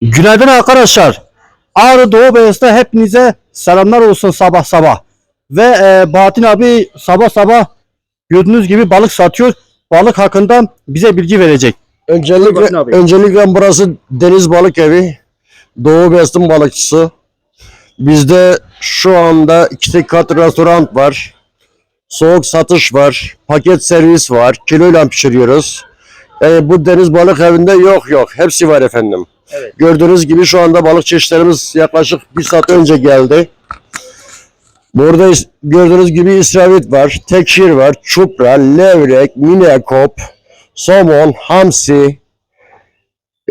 Günaydın arkadaşlar. Ağrı Doğu Beyaz'da hepinize selamlar olsun sabah sabah. Ve e, Bahattin abi sabah sabah gördüğünüz gibi balık satıyor. Balık hakkında bize bilgi verecek. Öncelikle, öncelikle burası Deniz Balık Evi. Doğu Bestim balıkçısı. Bizde şu anda iki kat restoran var. Soğuk satış var. Paket servis var. Kiloyla pişiriyoruz. Yani bu deniz balık evinde yok yok. Hepsi var efendim. Evet. Gördüğünüz gibi şu anda balık çeşitlerimiz yaklaşık bir saat önce geldi. Burada gördüğünüz gibi isravit var, tekşir var, çupra, levrek, minekop, somon, hamsi,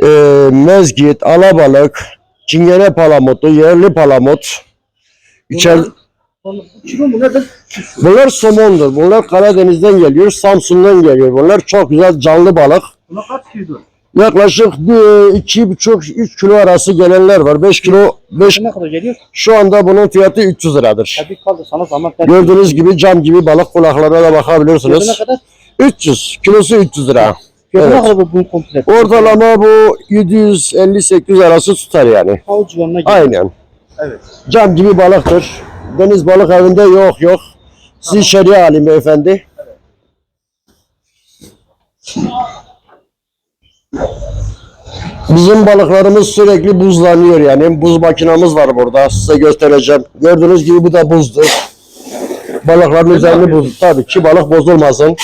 e, mezgit, alabalık, çingene palamutu, yerli palamut. İçer, nedir? bunlar somondur. Bunlar Karadeniz'den geliyor, Samsun'dan geliyor. Bunlar çok güzel canlı balık. Buna kaç kilo? Yaklaşık bir, iki buçuk, üç kilo arası gelenler var. Beş kilo, beş, Ne kadar geliyor? şu anda bunun fiyatı 300 liradır. Tabii kaldı sana zaman. Gördüğünüz gibi cam gibi balık kulaklarına da bakabilirsiniz. Ne kadar? 300, kilosu 300 lira. Fiyatı ne Evet. kadar bu bunun komple? Ortalama bu 750-800 arası tutar yani. Civarına geliyor. Aynen. Evet. Cam gibi balıktır. Deniz balık evinde yok yok. Siz şeriye alayım beyefendi. Bizim balıklarımız sürekli buzlanıyor yani. Buz makinamız var burada. Size göstereceğim. Gördüğünüz gibi bu da buzdur. Balıkların üzerini buz. Tabii ki balık bozulmasın.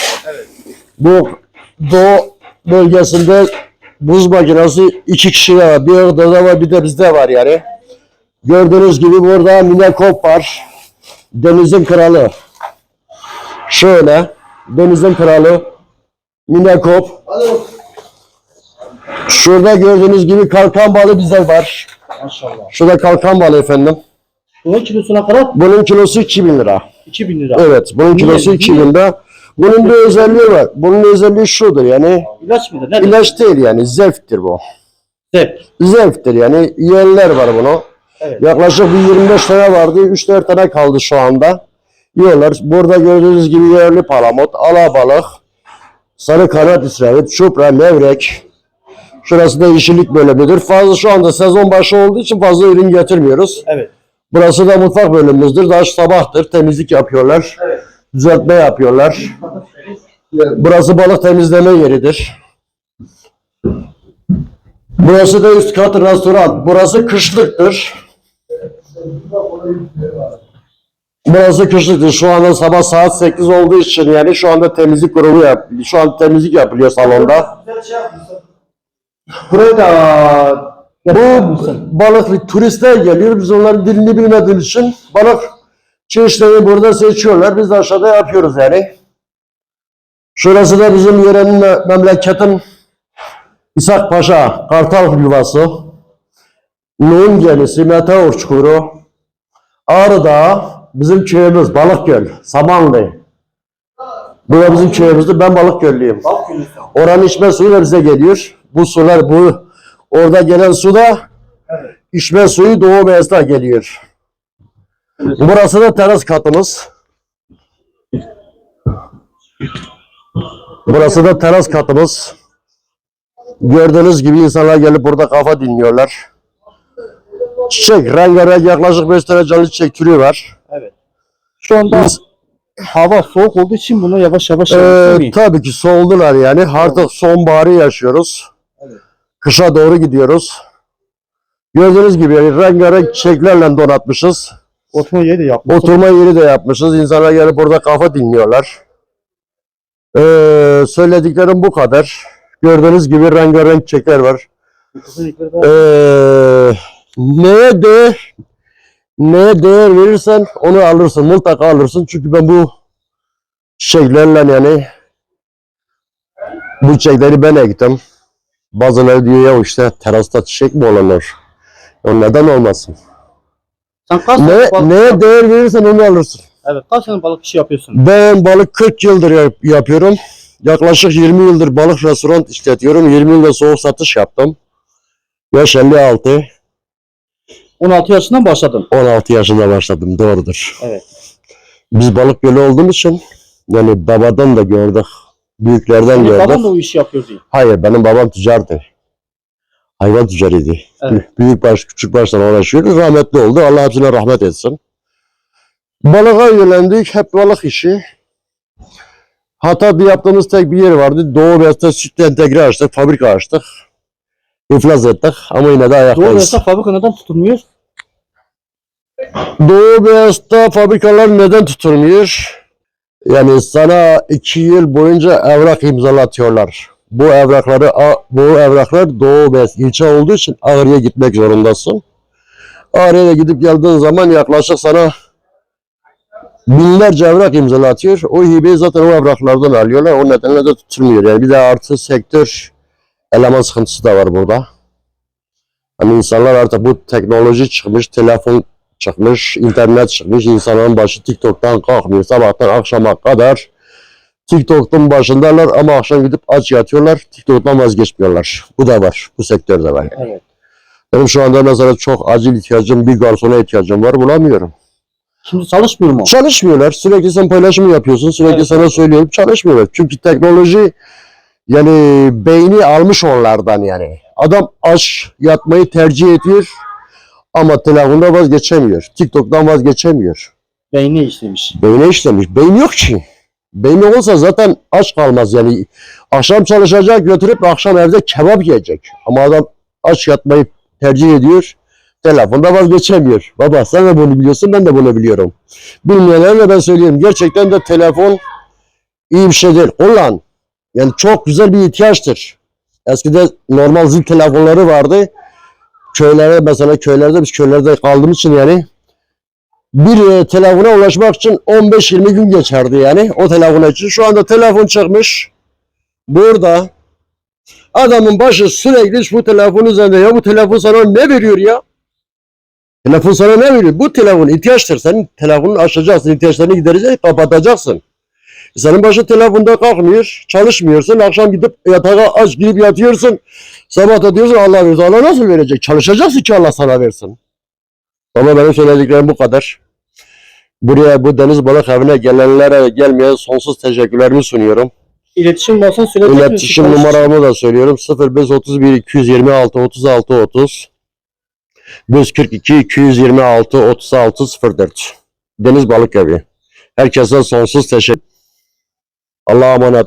Bu doğu bölgesinde buz makinesi iki kişi var. Bir orada da var bir de bizde var yani. Gördüğünüz gibi burada minekop var. Denizin kralı. Şöyle. Denizin kralı. Minekop. Şurada gördüğünüz gibi kalkan balığı bize var. Maşallah. Şurada kalkan balığı efendim. Bunun kilosuna kadar Bunun kilosu 2000 lira. 2000 lira. Evet. Bunun kilosu Niye? 2000 lira. Bunun bir özelliği var. Bunun özelliği şudur yani. İlaç mıdır? Nedir? ilaç değil yani. Zevktir bu. Zevk. Zevktir yani. Yiyenler var bunu. Evet. Yaklaşık bir 25 tane vardı. 3-4 tane kaldı şu anda. Yiyorlar. Burada gördüğünüz gibi yerli palamut, alabalık, sarı kanat isravit, çupra, levrek. Şurası da yeşillik bölümüdür. Fazla şu anda sezon başı olduğu için fazla ürün getirmiyoruz. Evet. Burası da mutfak bölümümüzdür. Daha sabahtır. Temizlik yapıyorlar. Evet. Düzeltme yapıyorlar. Burası balık temizleme yeridir. Burası da üst kat restoran. Burası kışlıktır. Burası kışlıktır. Şu anda sabah saat 8 olduğu için yani şu anda temizlik grubu yap şu an temizlik yapılıyor salonda. Buraya da Bu balık turistler geliyor. Biz onların dilini bilmediğimiz için balık çeşitlerini burada seçiyorlar. Biz de aşağıda yapıyoruz yani. Şurası da bizim yörenin me- memleketin İshak Paşa Kartal yuvası. Nuh'un gemisi Meteor Çukuru. Ağrı Dağı bizim köyümüz Balıkgöl, Samanlı. Bu da bizim köyümüzdür. Ben Balıkgöllüyüm. Bak kilosu. Oranın içme suyu da bize geliyor. Bu sular bu orada gelen su da içme suyu Doğu Beyaz'da geliyor. Burası da teras katımız. Burası da teras katımız. Gördüğünüz gibi insanlar gelip burada kafa dinliyorlar. Çiçek, rengarenk yaklaşık 5 tane canlı çiçek türü var. Evet. Şu anda Biz- hava soğuk olduğu için bunu yavaş yavaş Ee, tabii ki soğudular yani. Artık sonbaharı yaşıyoruz. Evet. Kışa doğru gidiyoruz. Gördüğünüz gibi yani rengarenk çiçeklerle donatmışız. Oturma yeri de yapmış. Oturma yeri de yapmışız. İnsanlar gelip burada kafa dinliyorlar. Ee, söylediklerim bu kadar. Gördüğünüz gibi rengarenk çiçekler var. Ee, neye değer neye değer verirsen onu alırsın. Mutlaka alırsın. Çünkü ben bu çiçeklerle yani bu çiçekleri ben ektim. Bazıları diyor ya işte terasta çiçek mi olunur? O neden olmasın? Sen kaç Ne, balık, neye değer verirsen onu alırsın. evet, kaç sene balık işi yapıyorsun? Ben balık 40 yıldır yap- yapıyorum. Yaklaşık 20 yıldır balık restoran işletiyorum. 20 yılda soğuk satış yaptım. Yaş 56. 16 yaşından başladın. 16 yaşında başladım. Doğrudur. Evet. Biz balık gölü olduğumuz için yani babadan da gördük. Büyüklerden Senin gördük. baban da o işi yapıyor diye. Hayır benim babam tüccardı. Hayvan tüccarıydı. Evet. Büyük baş, küçük baştan uğraşıyordu. Rahmetli oldu. Allah hepsine rahmet etsin. Balığa yönlendik. Hep balık işi. Hatay'da yaptığımız tek bir yer vardı. Doğu Beyaz'da süt entegre açtık. Fabrika açtık. İflas ettik. Ama yine de Doğu ayaktayız. Beyaz'da fabrika neden tutulmuyor? Doğu Beyaz'da fabrikalar neden tutulmuyor? Yani sana iki yıl boyunca evrak imzalatıyorlar. Bu evrakları bu evraklar Doğu Beyaz ilçe olduğu için Ağrı'ya gitmek zorundasın. Ağrı'ya gidip geldiğin zaman yaklaşık sana binlerce evrak imzalatıyor. O hibeyi zaten o evraklardan alıyorlar. O nedenle de tutulmuyor. Yani bir de artı sektör eleman sıkıntısı da var burada. Hani insanlar artık bu teknoloji çıkmış, telefon çıkmış, internet çıkmış. İnsanların başı TikTok'tan kalkmıyor. Sabahtan akşama kadar TikTok'un başındalar ama akşam gidip aç yatıyorlar. TikTok'tan vazgeçmiyorlar. Bu da var. Bu sektörde var. Evet. Benim şu anda mesela çok acil ihtiyacım, bir garsona ihtiyacım var. Bulamıyorum. Şimdi çalışmıyor mu? Çalışmıyorlar. Sürekli sen paylaşımı yapıyorsun. Sürekli Evet, sana söylüyorum. Çalışmıyorlar. Çünkü teknoloji yani beyni almış onlardan yani. Adam aç yatmayı tercih ediyor ama telefonda vazgeçemiyor. TikTok'tan vazgeçemiyor. Beyni işlemiş. Beyne işlemiş. Beyin yok ki. Beyni olsa zaten aç kalmaz yani. Akşam çalışacak götürüp akşam evde kebap yiyecek. Ama adam aç yatmayı tercih ediyor. Telefonda vazgeçemiyor. Baba sen de bunu biliyorsun ben de bunu biliyorum. Bilmeyenlere de ben söyleyeyim. Gerçekten de telefon iyi bir şey değil. Kullan. Yani çok güzel bir ihtiyaçtır. Eskiden normal zil telefonları vardı. Köylere mesela köylerde biz köylerde kaldığımız için yani bir e, telefona ulaşmak için 15-20 gün geçerdi yani o telefon için. Şu anda telefon çıkmış. Burada adamın başı sürekli bu telefon üzerinde. Ya bu telefon sana ne veriyor ya? Telefon sana ne veriyor? Bu telefon ihtiyaçtır. Senin telefonunu açacaksın, ihtiyaçlarını gidereceksin, kapatacaksın. Senin başı telefonda kalkmıyor, çalışmıyorsun. Akşam gidip yatağa aç girip yatıyorsun. Sabah da diyorsun Allah verir. Allah nasıl verecek? Çalışacaksın ki Allah sana versin. Ama benim söylediklerim bu kadar. Buraya bu deniz balık evine gelenlere gelmeye sonsuz teşekkürlerimi sunuyorum. İletişim söyleyebilir misin? İletişim numaramı da söylüyorum. 0531 226 36 30 542 226 36 04 Deniz Balık Evi. Herkese sonsuz teşekkür. আল্লাহ আমানা